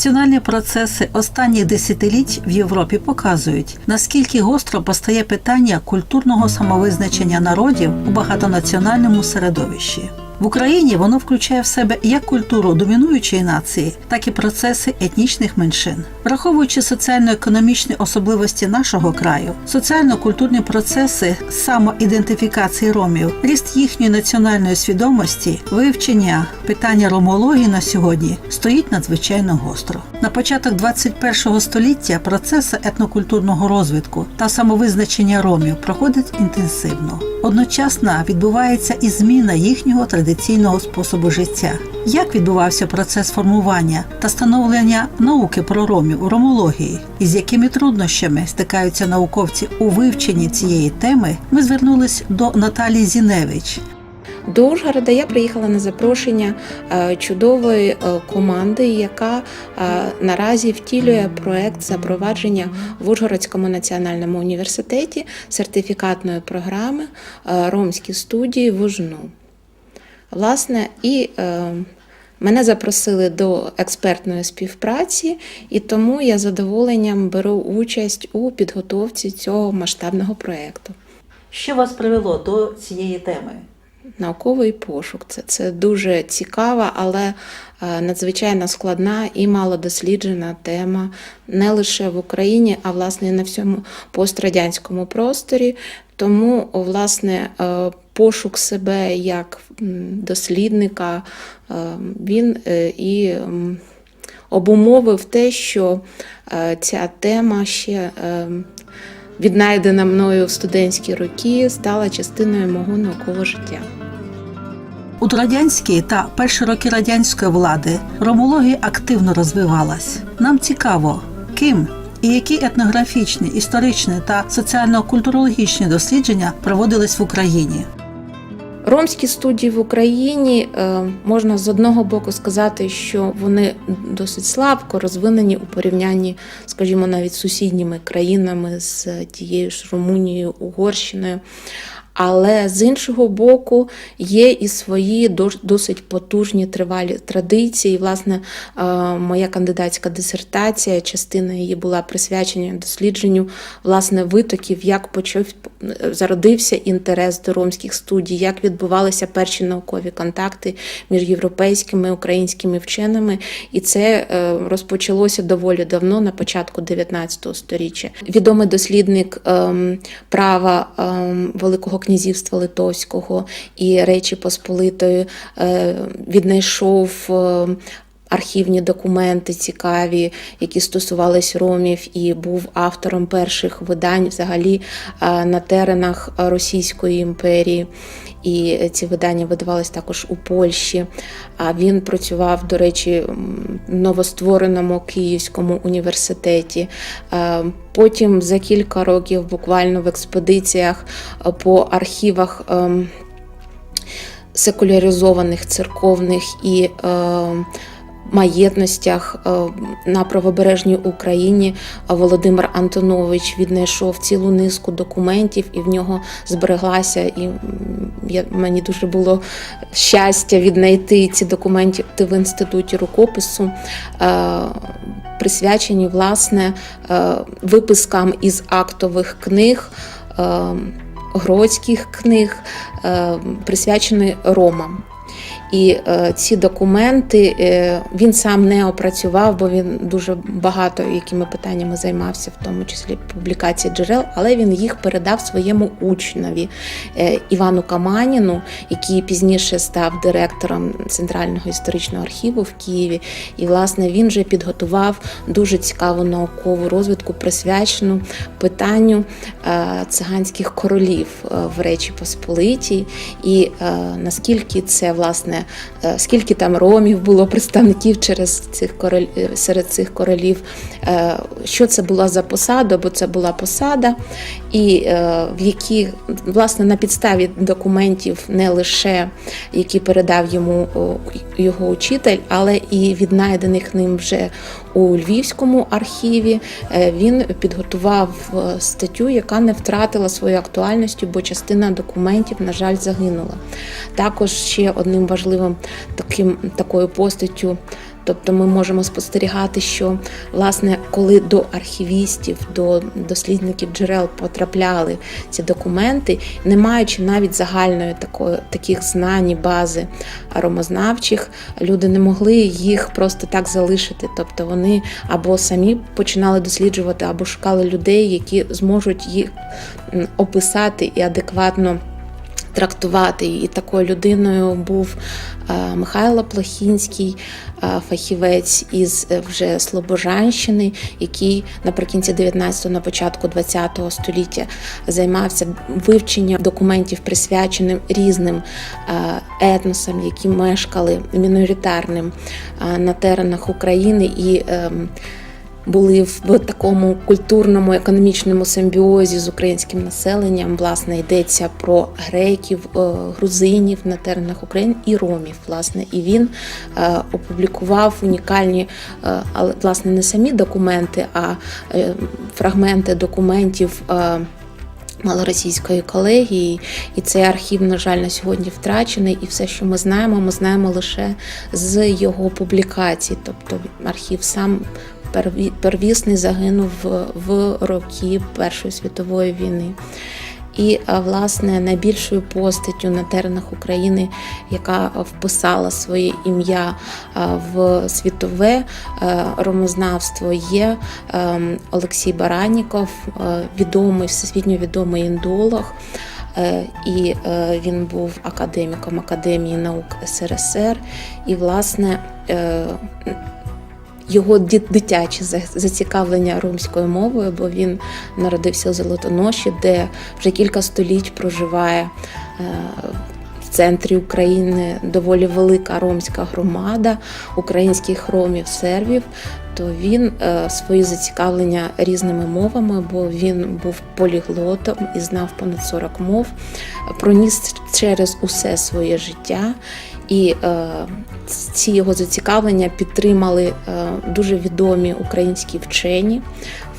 Національні процеси останніх десятиліть в Європі показують, наскільки гостро постає питання культурного самовизначення народів у багатонаціональному середовищі. В Україні воно включає в себе як культуру домінуючої нації, так і процеси етнічних меншин. Враховуючи соціально-економічні особливості нашого краю, соціально-культурні процеси самоідентифікації ромів, ріст їхньої національної свідомості, вивчення питання ромології на сьогодні стоїть надзвичайно гостро. На початок 21 століття процеси етнокультурного розвитку та самовизначення ромів проходять інтенсивно. Одночасно відбувається і зміна їхнього традиційного способу життя. Як відбувався процес формування та становлення науки про ромів у ромології, і з якими труднощами стикаються науковці у вивченні цієї теми, ми звернулись до Наталії Зіневич, До Ужгорода я приїхала на запрошення е, чудової е, команди, яка е, наразі втілює проект запровадження в Ужгородському національному університеті сертифікатної програми Ромські студії в Ужну. Власне, і мене запросили до експертної співпраці, і тому я з задоволенням беру участь у підготовці цього масштабного проєкту. що вас привело до цієї теми? Науковий пошук це, це дуже цікава, але е, надзвичайно складна і малодосліджена тема не лише в Україні, а власне на всьому пострадянському просторі. Тому, власне, е, пошук себе як дослідника е, він і обумовив те, що ця тема ще віднайдена мною в студентські роки, стала частиною мого наукового життя. У радянській та перші роки радянської влади ромологія активно розвивалась. Нам цікаво, ким і які етнографічні, історичні та соціально-культурологічні дослідження проводились в Україні. Ромські студії в Україні е, можна з одного боку сказати, що вони досить слабко розвинені у порівнянні, скажімо, навіть з сусідніми країнами, з тією ж Румунією, Угорщиною. Але з іншого боку, є і свої досить потужні тривалі традиції. Власне, е, моя кандидатська дисертація, частина її була присвячена дослідженню власне витоків, як почав зародився інтерес до ромських студій, як відбувалися перші наукові контакти між європейськими і українськими вченими. І це е, розпочалося доволі давно, на початку 19 століття. Відомий дослідник ем, права ем, Великого князівства Литовського і Речі Посполитої е, віднайшов. Архівні документи цікаві, які стосувались ромів, і був автором перших видань взагалі е, на теренах Російської імперії. І ці видання видавались також у Польщі. А він працював, до речі, в новоствореному Київському університеті. Е, Потім за кілька років, буквально в експедиціях е, по архівах. ем, секуляризованих церковних і е, маєтностях е, на правобережній Україні Володимир Антонович віднайшов цілу низку документів, і в нього збереглася. І мені дуже було щастя віднайти ці документи в інституті рукопису. Е, Присвячені власне е, випискам із актових книг, е, гродських книг, е, присвячені Ромам. І е, ці документи е, він сам не опрацював, бо він дуже багато якими питаннями займався, в тому числі публікації джерел, але він їх передав своєму учневі е, Івану Каманіну, який пізніше став директором Центрального історичного архіву в Києві. І, власне, він вже підготував дуже цікаву наукову розвитку, присвячену питанню циганських королів в Речі Посполитій, і наскільки це власне, е, скільки там ромів було представників через цих король, е, серед цих королів, е, що це була за посада, бо це була посада, і в які власне на підставі документів не лише які передав йому його учитель, але і віднайдених ним вже у Львівському архіві. Він підготував статтю, яка не втратила свою актуальність, бо частина документів, на жаль, загинула. Також ще одним важливим таким такою постаттю. Тобто ми можемо спостерігати, що власне, коли до архівістів, до дослідників джерел потрапляли ці документи, не маючи навіть загальної такої таких знань і бази аромознавчих, люди не могли їх просто так залишити. Тобто вони або самі починали досліджувати, або шукали людей, які зможуть їх описати і адекватно. Трактувати. І такою людиною був е, Михайло Плохінський, е, фахівець із е, вже Слобожанщини, який наприкінці 19-го, на початку 20-го століття займався вивченням документів, присвяченим різним етносам, які мешкали міноритарним на теренах України. І ем, були в такому культурному економічному симбіозі з українським населенням. Власне, йдеться про греків, е, грузинів на теренах України і ромів. Власне, і він е, опублікував унікальні, е, але власне не самі документи, а фрагменти документів. Малоросійської колегії, і цей архів, на жаль, на сьогодні втрачений. І все, що ми знаємо, ми знаємо лише з його публікацій. Тобто архів сам первісний загинув в- роки Першої світової війни. І власне найбільшою постаттю на теренах України, яка вписала своє ім'я в світове е, ромознавство, є ем, Олексій Бараніков, е, відомий всесвітньо відомий індолог. Е, І він був академіком Академії наук СРСР. І, власне, його дитяче зацікавлення ромською мовою, бо він народився у Золотоноші, де вже кілька століть проживає е, в центрі України доволі велика ромська громада українських ромів, сервів. То він е, свої зацікавлення різними мовами, бо він був поліглотом і знав понад 40 мов, проніс через усе своє життя. І е, ці його зацікавлення підтримали е, дуже відомі українські вчені,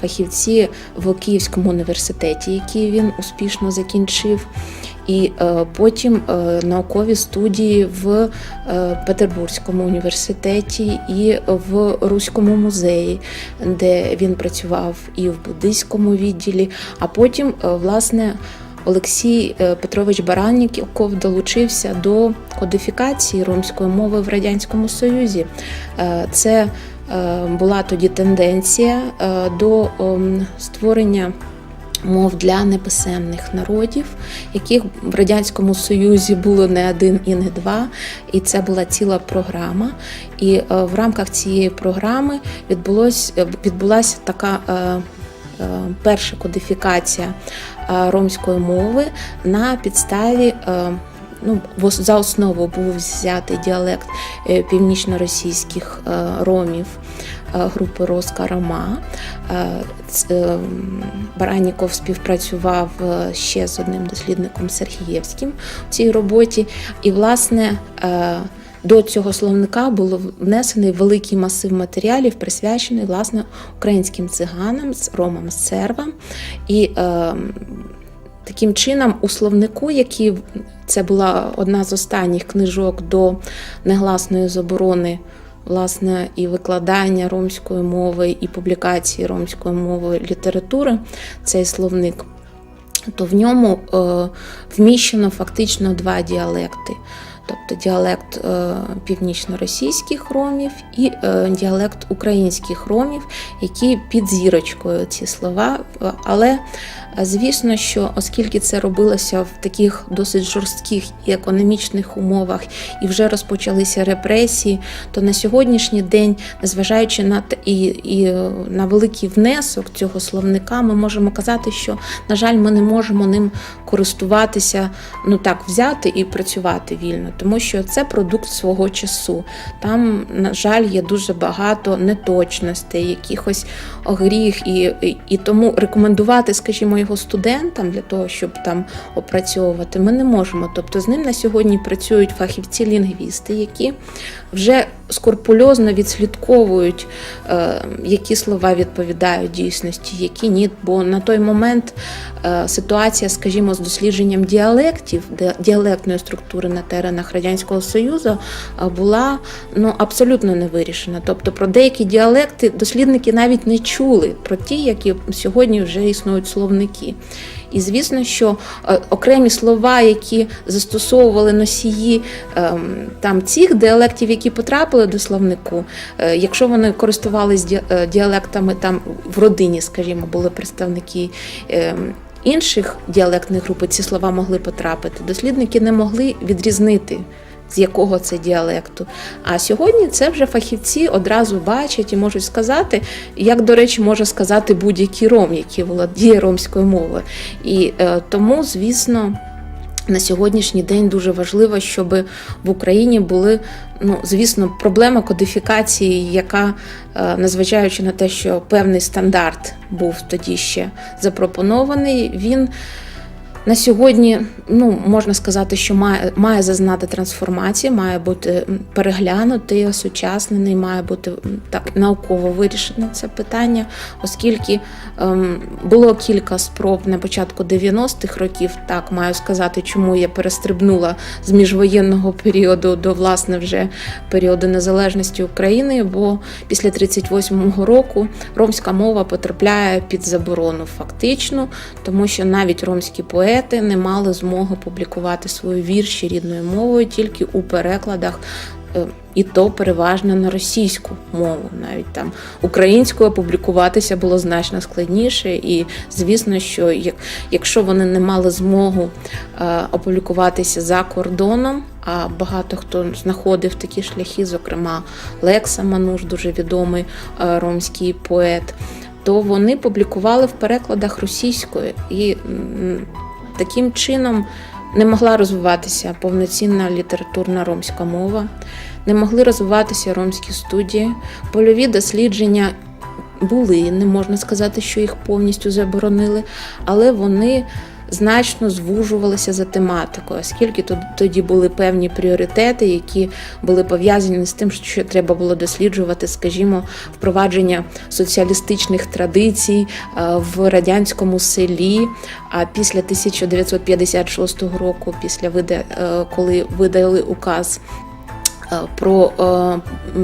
фахівці в Київському університеті, який він успішно закінчив. І е, потім наукові студії в Петербурзькому університеті і в Руському музеї, де він працював і в буддийському відділі. А потім, власне, Олексій е, Петрович Баранніков долучився до кодифікації ромської мови в Радянському Союзі. Е, Це е, була тоді тенденція до ем, створення мов для неписемних народів, яких в Радянському Союзі було не один і не два, і це була ціла програма. І в рамках цієї програми відбулось, відбулася така. Е, Перша кодифікація е, ромської мови на підставі е, ну, за основу був взятий діалект північно-російських ромів групи Роска Рома. Бараніков співпрацював ще з одним дослідником Сергієвським в цій роботі. І, власне, до цього словника було внесений великий масив матеріалів, присвячений власне українським циганам, з ромам, сервам. І е, таким чином у словнику, який це була одна з останніх книжок до негласної заборони. Власне, і викладання ромської мови, і публікації ромської мови літератури, цей словник, то в ньому е, вміщено фактично два діалекти. Тобто діалект е, північно-російських ромів і е, діалект українських ромів, які під зірочкою ці слова. Але звісно, що оскільки це робилося в таких досить жорстких і економічних умовах, і вже розпочалися репресії, то на сьогоднішній день, незважаючи на і, і е, на великий внесок цього словника, ми можемо казати, що на жаль, ми не можемо ним користуватися, ну так взяти і працювати вільно, тому що це продукт свого часу. Там, на жаль, є дуже багато неточностей, якихось гріх, і, і, і тому рекомендувати, скажімо, його студентам для того, щоб там опрацьовувати, ми не можемо. Тобто з ним на сьогодні працюють фахівці-лінгвісти, які вже скрупульозно відслідковують, е, які слова відповідають дійсності, які ні. Бо на той момент е, ситуація, скажімо, з дослідженням діалектів, діалектної структури на теренах Радянського Союзу е, була ну, абсолютно не вирішена. Тобто про деякі діалекти дослідники навіть не чули про ті, які сьогодні вже існують словники. І звісно, що е, окремі слова, які застосовували носії ем, там цих діалектів, які потрапили до словнику, е, якщо вони користувалися е, діалектами там в родині, скажімо, були представники. ем, Інших діалектних груп ці слова могли потрапити. Дослідники не могли відрізнити, з якого це діалекту. А сьогодні це вже фахівці одразу бачать і можуть сказати, як, до речі, може сказати будь-який ром, який володіє ромською мовою. І е, тому, звісно. На сьогоднішній день дуже важливо, щоб в Україні були, ну звісно, проблема кодифікації, яка, е, незважаючи на те, що певний стандарт був тоді ще запропонований, він на сьогодні, ну можна сказати, що має, має зазнати трансформації, має бути переглянутий, осучаснений, має бути так науково вирішено це питання, оскільки ем, було кілька спроб на початку 90-х років. Так маю сказати, чому я перестрибнула з міжвоєнного періоду до власне вже періоду незалежності України. Бо після 38-го року ромська мова потрапляє під заборону фактично, тому що навіть ромські поети не мали змоги публікувати свої вірші рідною мовою тільки у перекладах. е, І то переважно на російську мову, навіть там українською опублікуватися було значно складніше. І звісно, що якщо вони не мали змогу е, опублікуватися за кордоном, а багато хто знаходив такі шляхи, зокрема Лекса Мануш, дуже відомий е, ромський поет, то вони публікували в перекладах російською і таким чином не могла розвиватися повноцінна літературна ромська мова, не могли розвиватися ромські студії, польові дослідження. Були, не можна сказати, що їх повністю заборонили, але вони значно звужувалися за тематикою, оскільки тоді були певні пріоритети, які були пов'язані з тим, що треба було досліджувати, скажімо, впровадження соціалістичних традицій е, в радянському селі. А після 1956 року, після вида- е, коли видали указ е, про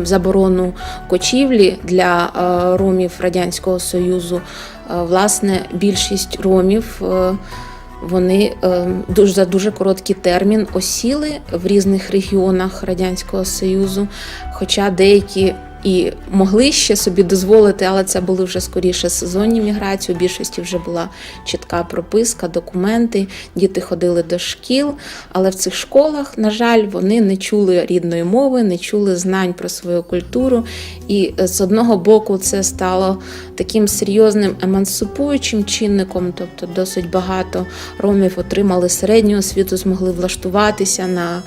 заборону кочівлі для ромів Радянського Союзу, власне, більшість ромів. Вони е, дуже за дуже короткий термін осіли в різних регіонах Радянського Союзу, хоча деякі і могли ще собі дозволити, але це були вже скоріше сезонні міграції. У більшості вже була чітка прописка, документи. Діти ходили до шкіл, але в цих школах, на жаль, вони не чули рідної мови, не чули знань про свою культуру. І е, з одного боку це стало таким серйозним емансипуючим чинником, тобто досить багато ромів отримали середню освіту, змогли влаштуватися на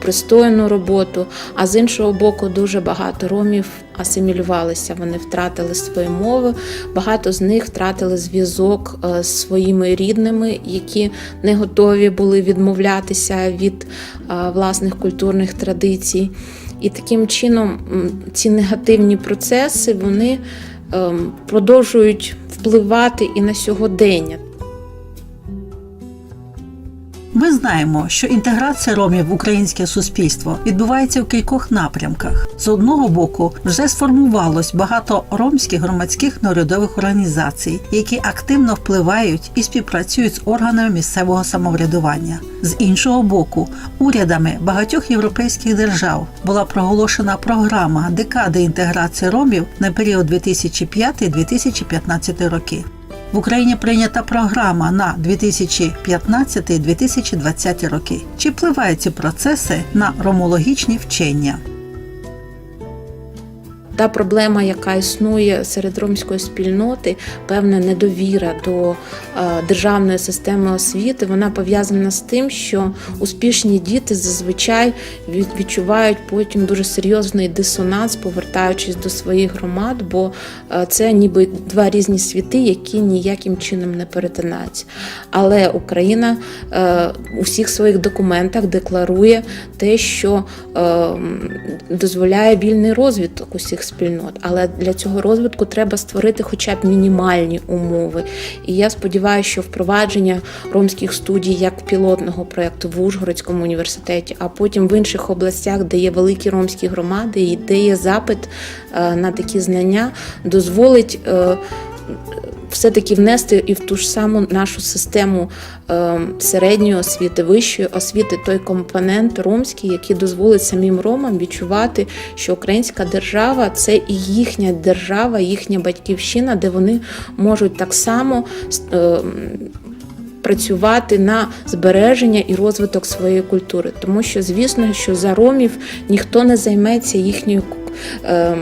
пристойну роботу. А з іншого боку, дуже багато ромів асимілювалися, вони втратили свої мови. Багато з них втратили зв'язок е, з своїми рідними, які не готові були відмовлятися від е, власних культурних традицій. І таким чином ці негативні процеси вони ем, продовжують впливати і на сьогодення. Ми знаємо, що інтеграція ромів в українське суспільство відбувається в кількох напрямках. З одного боку, вже сформувалось багато ромських громадських неурядових організацій, які активно впливають і співпрацюють з органами місцевого самоврядування. З іншого боку, урядами багатьох європейських держав була проголошена програма декади інтеграції ромів на період 2005-2015 роки. В Україні прийнята програма на 2015-2020 роки. Чи впливають ці процеси на ромологічні вчення? Та проблема, яка існує серед ромської спільноти, певна недовіра до е, державної системи освіти, вона пов'язана з тим, що успішні діти зазвичай відчувають потім дуже серйозний дисонанс, повертаючись до своїх громад, бо е, це ніби два різні світи, які ніяким чином не перетинаються. Але Україна е, у всіх своїх документах декларує те, що е, дозволяє вільний розвиток усіх спільнот. Але для цього розвитку треба створити хоча б мінімальні умови. І я сподіваюся, що впровадження ромських студій як пілотного проєкту в Ужгородському університеті, а потім в інших областях, де є великі ромські громади, і де є запит е, на такі знання, дозволить. Все-таки внести і в ту ж саму нашу систему е, середньої освіти, вищої освіти, той компонент ромський, який дозволить самим ромам відчувати, що українська держава це і їхня держава, їхня батьківщина, де вони можуть так само е, працювати на збереження і розвиток своєї культури. Тому що, звісно, що за ромів ніхто не займеться їхньою. е,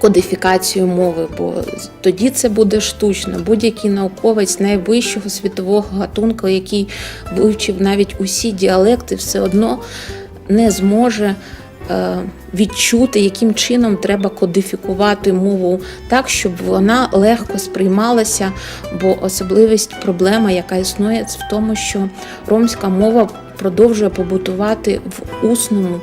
Кодифікацію мови, бо тоді це буде штучно. Будь-який науковець найвищого світового гатунку, який вивчив навіть усі діалекти, все одно не зможе е, відчути, яким чином треба кодифікувати мову так, щоб вона легко сприймалася. Бо особливість проблема, яка існує, це в тому, що ромська мова продовжує побутувати в усному.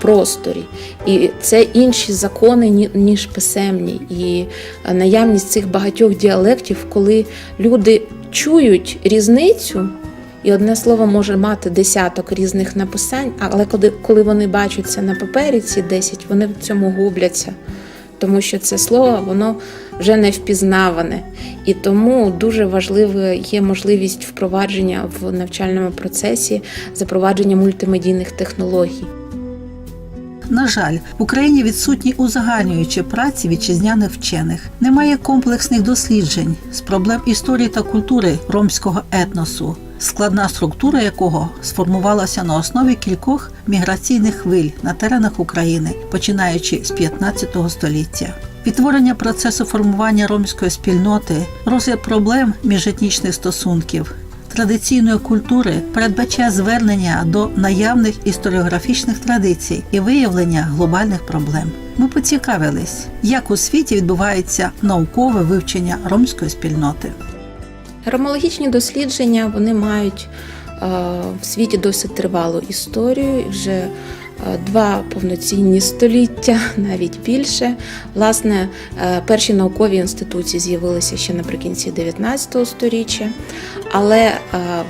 Просторі. І це інші закони, ніж писемні. І е, наявність цих багатьох діалектів, коли люди чують різницю, і одне слово може мати десяток різних написань, але коли, вони бачать це на папері, ці 10, вони в цьому губляться. Тому що це слово воно вже не впізнаване. І тому дуже важливою є можливість впровадження в навчальному процесі запровадження мультимедійних технологій. На жаль, в Україні відсутні узагальнюючі праці вітчизняних вчених. Немає комплексних досліджень з проблем історії та культури ромського етносу, складна структура якого сформувалася на основі кількох міграційних хвиль на теренах України, починаючи з 15 століття. Відтворення процесу формування ромської спільноти, розгляд проблем міжетнічних стосунків, традиційної культури передбачає звернення до наявних історіографічних традицій і виявлення глобальних проблем. Ми поцікавились, як у світі відбувається наукове вивчення ромської спільноти. Ромологічні дослідження вони мають е, в світі досить тривалу історію, і вже два повноцінні століття, навіть більше. Власне, е, перші наукові інституції з'явилися ще наприкінці 19 століття, але е,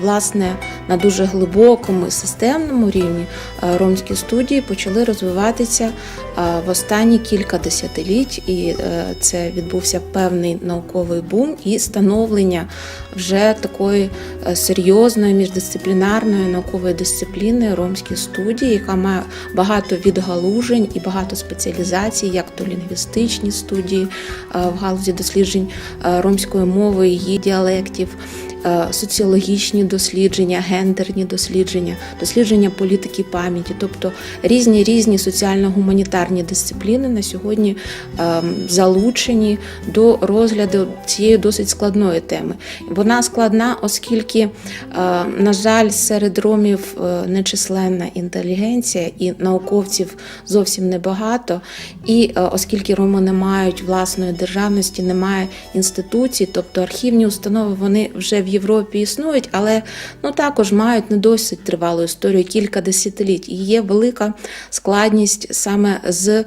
власне на дуже глибокому і системному рівні е, ромські студії почали розвиватися е, в останні кілька десятиліть, і е, це відбувся певний науковий бум і становлення вже такої е, серйозної міждисциплінарної наукової дисципліни ромські студії, яка має багато відгалужень і багато спеціалізацій, як то лінгвістичні студії е, в галузі досліджень ромської мови, її діалектів. Е, Соціологічні дослідження, гендерні дослідження, дослідження політики пам'яті, тобто різні різні соціально-гуманітарні дисципліни на сьогодні ем, залучені до розгляду цієї досить складної теми. Вона складна, оскільки, е, на жаль, серед ромів е, нечисленна інтелігенція і науковців зовсім небагато. І оскільки роми не мають власної державності, немає інституцій, тобто архівні установи, вони вже в Європі існують, але ну також мають не досить тривалу історію, кілька десятиліть. І є велика складність саме з е,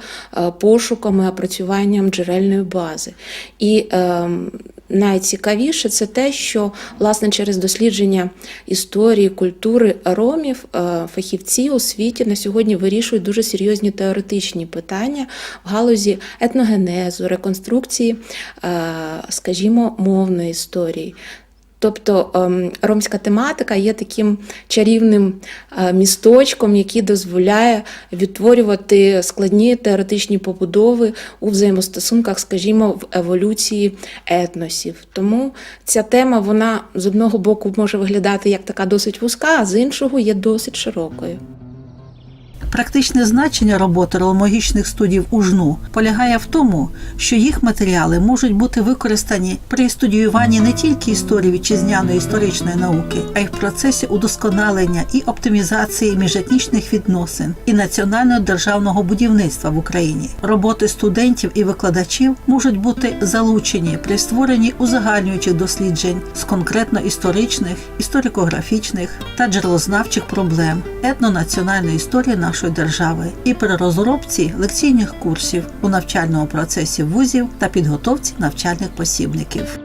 пошуками, опрацюванням джерельної бази. І ем, найцікавіше це те, що власне через дослідження історії, культури ромів е, фахівці у світі на сьогодні вирішують дуже серйозні теоретичні питання в галузі етногенезу, реконструкції, е, скажімо, мовної історії. Тобто ем, ромська тематика є таким чарівним е, місточком, який дозволяє відтворювати складні теоретичні побудови у взаємостосунках, скажімо, в еволюції етносів. Тому ця тема вона з одного боку може виглядати як така досить вузька, а з іншого є досить широкою. Практичне значення роботи роломогічних студій УЖНУ полягає в тому, що їх матеріали можуть бути використані при студіюванні не тільки історії вітчизняної історичної науки, а й в процесі удосконалення і оптимізації міжетнічних відносин і національного державного будівництва в Україні. Роботи студентів і викладачів можуть бути залучені при створенні узагальнюючих досліджень з конкретно історичних, історико-графічних та джерелознавчих проблем етнонаціональної історії нашої держави і при розробці лекційних курсів у навчальному процесі вузів та підготовці навчальних посібників.